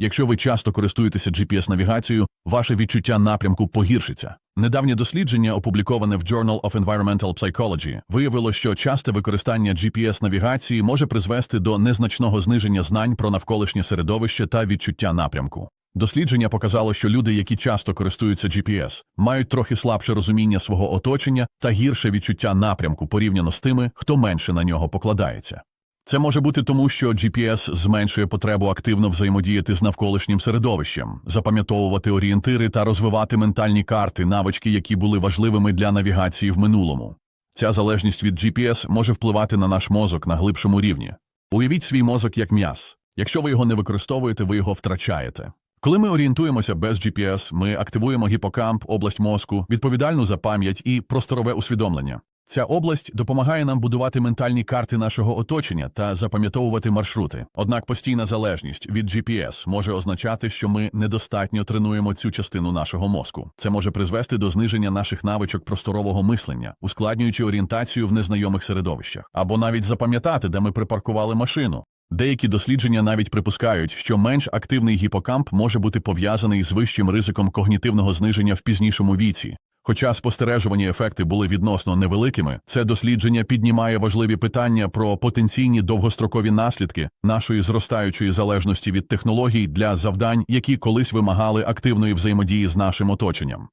Якщо ви часто користуєтеся GPS-навігацією, ваше відчуття напрямку погіршиться. Недавнє дослідження, опубліковане в Journal of Environmental Psychology, виявило, що часте використання GPS-навігації може призвести до незначного зниження знань про навколишнє середовище та відчуття напрямку. Дослідження показало, що люди, які часто користуються GPS, мають трохи слабше розуміння свого оточення та гірше відчуття напрямку порівняно з тими, хто менше на нього покладається. Це може бути тому, що GPS зменшує потребу активно взаємодіяти з навколишнім середовищем, запам'ятовувати орієнтири та розвивати ментальні карти, навички, які були важливими для навігації в минулому. Ця залежність від GPS може впливати на наш мозок на глибшому рівні. Уявіть свій мозок як м'яз. Якщо ви його не використовуєте, ви його втрачаєте. Коли ми орієнтуємося без GPS, ми активуємо гіпокамп, область мозку, відповідальну за пам'ять і просторове усвідомлення. Ця область допомагає нам будувати ментальні карти нашого оточення та запам'ятовувати маршрути. Однак постійна залежність від GPS може означати, що ми недостатньо тренуємо цю частину нашого мозку. Це може призвести до зниження наших навичок просторового мислення, ускладнюючи орієнтацію в незнайомих середовищах, або навіть запам'ятати, де ми припаркували машину. Деякі дослідження навіть припускають, що менш активний гіпокамп може бути пов'язаний з вищим ризиком когнітивного зниження в пізнішому віці. Хоча спостережувані ефекти були відносно невеликими, це дослідження піднімає важливі питання про потенційні довгострокові наслідки нашої зростаючої залежності від технологій для завдань, які колись вимагали активної взаємодії з нашим оточенням.